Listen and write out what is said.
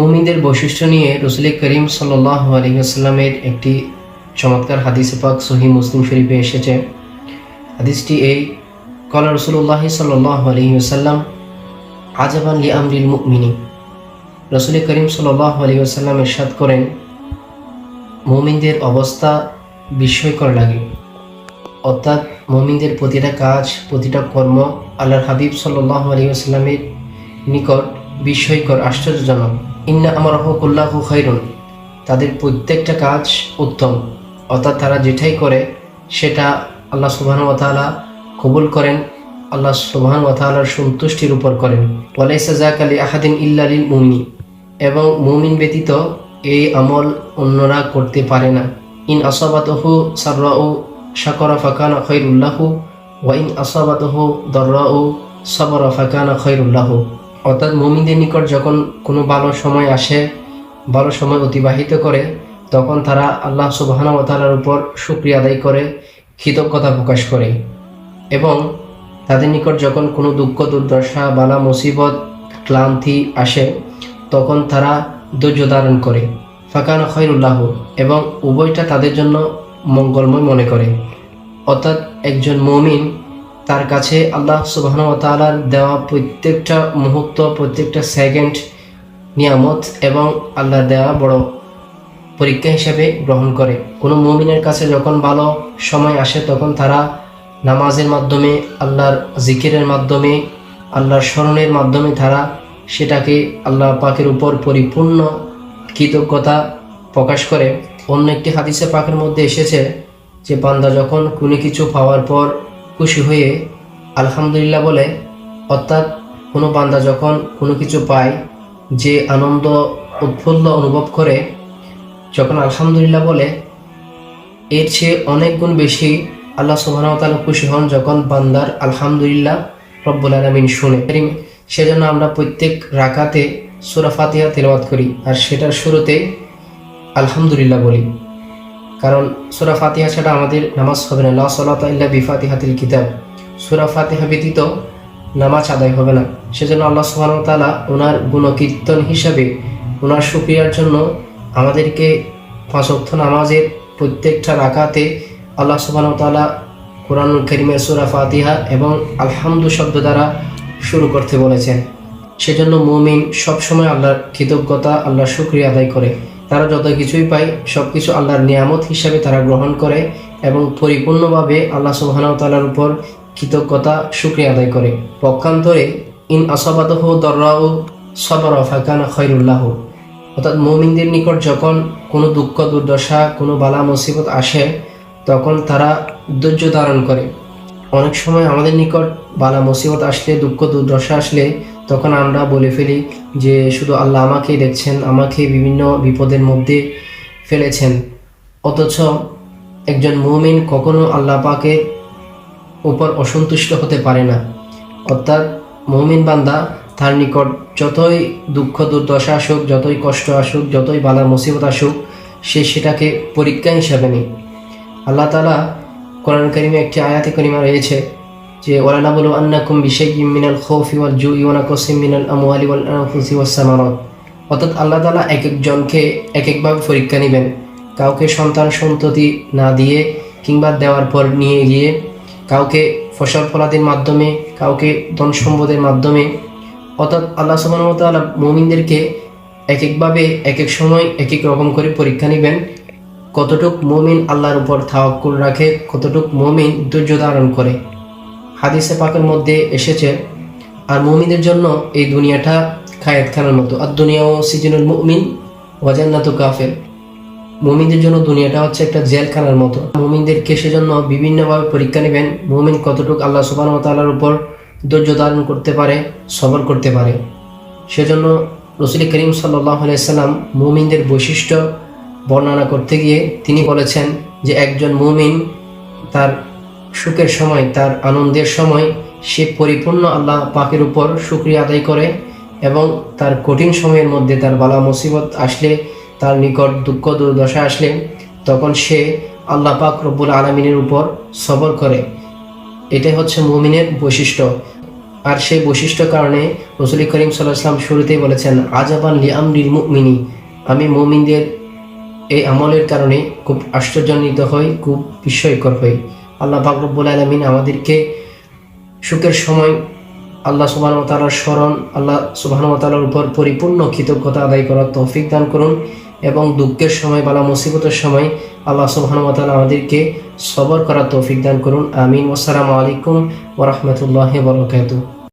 মুমিনদের বৈশিষ্ট্য নিয়ে রসুল করিম সাল্লাহ আলহিহাস্লামের একটি চমৎকার হাদিস পাক সহি মুসলিম শরীফে এসেছে। হাদিসটি এই, কলা রসুল্লাহ সাল্লাহ আলহিহাস্লাম আজাবান লি আমরিল মুমিনী রসুল করিম সাল্লাহ আলহিহাস্লাম এরশাদ করেন, মুমিনদের অবস্থা বিস্ময়কর লাগে। অর্থাৎ মুমিনদের প্রতিটা কাজ, প্রতিটা কর্ম আল্লাহর হাবিব সাল্লাহ আলহিহাস্লামের নিকট বিস্ময়কর, আশ্চর্যজনক। ইন্না আমার হকুল্লাহ খৈরুন তাদের প্রত্যেকটা কাজ উত্তম। অর্থাৎ তারা যেটাই করে, সেটা আল্লাহ সুবাহন ওতালা কবুল করেন, আল্লাহ সুবাহন ওতালার সন্তুষ্টির উপর করেন। ওয়ালাইসা জাক আলী আহাদিন ইল্লালিল মুমিনী এবং মুমিন ব্যতীত এই আমল অন্যরা করতে পারে না। ইন আসাবাতহু সাররাউ শাকরা ফাকানা খৈরুল্লাহু ওয়া ইন আসাবাতহু দর্রাউ সবরা ফাকানা খৈরুল্লাহু অর্থাৎ মুমিনদের নিকট যখন কোনো ভালো সময় আসে, ভালো সময় অতিবাহিত করে, তখন তারা আল্লাহ সুবাহানা তালার উপর সুক্রিয়া আদায় করে, কৃতজ্ঞতা প্রকাশ করে এবং তাদের নিকট যখন কোনো দুঃখ, দুর্দশা, বালা, মুসিবত, ক্লান্তি আসে, তখন তারা ধৈর্য ধারণ করে। ফাঁকানা খৈরুল্লাহ এবং উভয়টা তাদের জন্য মঙ্গলময় মনে করে। অর্থাৎ একজন মমিন তার কাছে আল্লাহ সুবাহর দেওয়া প্রত্যেকটা মুহূর্ত, প্রত্যেকটা সেকেন্ড নিয়ামত এবং আল্লাহর দেওয়া বড় পরীক্ষা হিসেবে গ্রহণ করে। কোনো মুমিনের কাছে যখন ভালো সময় আসে, তখন তারা নামাজের মাধ্যমে, আল্লাহর জিকিরের মাধ্যমে, আল্লাহর স্মরণের মাধ্যমে তারা সেটাকে আল্লাহ পাকের উপর পরিপূর্ণ কৃতজ্ঞতা প্রকাশ করে। অন্য একটি হাদিসে পাকের মধ্যে এসেছে যে, বান্দা যখন কোনো কিছু পাওয়ার পর খুশি হয়ে আলহামদুলিল্লাহ বলে, অর্থাৎ কোনো বান্দা যখন কোনো কিছু পায়, যে আনন্দ উৎফুল্ল অনুভব করে, যখন আলহামদুলিল্লাহ বলে, এর চেয়ে অনেক গুণ বেশি আল্লাহ সুবাহতালা খুশি হন যখন বান্দার আলহামদুলিল্লাহ রব্বুল আলমিন শুনে। সেজন্য আমরা প্রত্যেক রাকাতে সুরা ফাতিহা তেলাওয়াত করি, আর সেটার শুরুতে আলহামদুলিল্লাহ বলি। কারণ সুরা ফাতিহা ছাড়া আমাদের নামাজ হবে না। লা সলাত ইল্লা বিফাতিহাতিল কিতাব। সুরা ফাতিহা ব্যতীত নামাজ আদায় হবে না। সেজন্য আল্লাহ সুবহানাহু ওয়া তাআলা ওনার গুণকীর্তন হিসাবে ওনার শুকরিয়ার জন্য আমাদেরকে পাঁচ অক্ষ নামাজের প্রত্যেকটা রাকাতে আল্লাহ সুবহানাহু ওয়া তাআলা কোরআনুল করিমের সুরা ফাতিহা এবং আলহামদু শব্দ দ্বারা শুরু করতে বলেছেন। সেজন্য মুমিন সবসময় আল্লাহর কৃতজ্ঞতা, আল্লাহর শুক্রিয়া আদায় করে। তারা যত কিছুই পায় সব কিছু আল্লাহর নিয়ামত হিসাবে তারা গ্রহণ করে এবং পরিপূর্ণভাবে আল্লাহ সুবাহানাউ তালার উপর কৃতজ্ঞতা, শুক্রিয়া আদায় করে। পক্ষান্তরে, ইন আসাবাদহ দর্রাউ সবর ফাকানা খৈরুল্লাহ অর্থাৎ মমিনদের নিকট যখন কোনো দুঃখ, দুর্দশা, কোনো বালা, মুসিবত আসে, তখন তারা ধৈর্য ধারণ করে। অনেক সময় আমাদের নিকট বালা, মুসিবত আসলে, দুঃখ, দুর্দশা আসলে তখন আমরা বলে ফেলি যে শুধু আল্লাহ আমাকেই দেখছেন আমাকে বিভিন্ন বিপদের মধ্যে ফেলেছেন। অথচ একজন মুমিন কখনো আল্লাহ পাকের উপর অসন্তুষ্ট হতে পারে না। অর্থাৎ মুমিন বান্দা তার নিকট যতই দুঃখ, দুর্দশা আসুক, যতই কষ্ট আসুক, যতই বালা মুসিবত আসুক, সে সেটাকে পরীক্ষা হিসাবে নেই আল্লাহ তালা কোরআন করিমে একটি আয়াতে করিমা রয়েছে যে ওলানা বলো আন্নাকুম বিশেষ মিনাল খৌফি ওয়াল জু ইওয়ানা কসিম মিনাল আমওয়ালি ওয়াল অর্থাৎ আল্লাহ তালা এক একজনকে এক একভাবে পরীক্ষা নেবেন। কাউকে সন্তান সন্ততি না দিয়ে কিংবা দেওয়ার পর নিয়ে গিয়ে কাউকে ফসল ফলাদির মাধ্যমে, কাউকে ধন সম্পদের মাধ্যমে। অর্থাৎ আল্লাহ সুবাহতাল্লাহ মমিনদেরকে এক একভাবে এক এক সময় এক এক রকম করে পরীক্ষা নেবেন। কতটুক মমিন আল্লাহর উপর থাওয়াক্কুল রাখে, কতটুক মমিন ধৈর্য ধারণ করে। হাদিসে পাকের মধ্যে এসেছে, আর মমিনের জন্য এই দুনিয়াটা খায়েদ খানার মতো। আর দুনিয়া ও সিজনুল মুমিন ওয়াজান্নাত কাফের। মুমিনদের জন্য দুনিয়াটা হচ্ছে একটা জেলখানার মতো। মুমিনদেরকে সেজন্য বিভিন্নভাবে পরীক্ষা নেবেন। মুমিন কতটুকু আল্লাহ সুবাহ তাল্লার উপর ধৈর্য ধারণ করতে পারে, সবর করতে পারে। সেজন্য রসুল করিম সাল্লাম মুমিনদের বৈশিষ্ট্য বর্ণনা করতে গিয়ে তিনি বলেছেন যে একজন মুমিন তার সুখের সময়, তার আনন্দের সময় সে পরিপূর্ণ আল্লাহ পাকের উপর সুক্রিয়া আদায় করে এবং তার কঠিন সময়ের মধ্যে তার বালা মুসিবত আসলে, তার নিকট দুঃখ দুর্দশা আসলে, তখন সে আল্লাহ পাক রব্বুল আলমিনের উপর সবর করে। এটাই হচ্ছে মুমিনের বৈশিষ্ট্য। আর সেই বৈশিষ্ট্য কারণে রসুল করিম সাল্লাহ ইসলাম শুরুতেই বলেছেন আজাবান লি আমরিল মুমিনী আমি মুমিনদের এই আমলের কারণে খুব আশ্চর্যান্বিত হই, খুব বিস্ময়কর হই। আল্লাহ বাকরবুল আলমিন আমাদেরকে সুখের সময় আল্লাহ সুবাহ তালার স্মরণ, আল্লাহ সুবাহ তালার উপর পরিপূর্ণ কৃতজ্ঞতা আদায় করার তৌফিক দান করুন এবং দুঃখের সময়, বালা মুসিবতের সময় আল্লাহ সুবাহ তালা আমাদেরকে সবর করার তৌফিক দান করুন। আমিন। আসসালামু আলাইকুম ওরহমতুল্লাহ বরকাত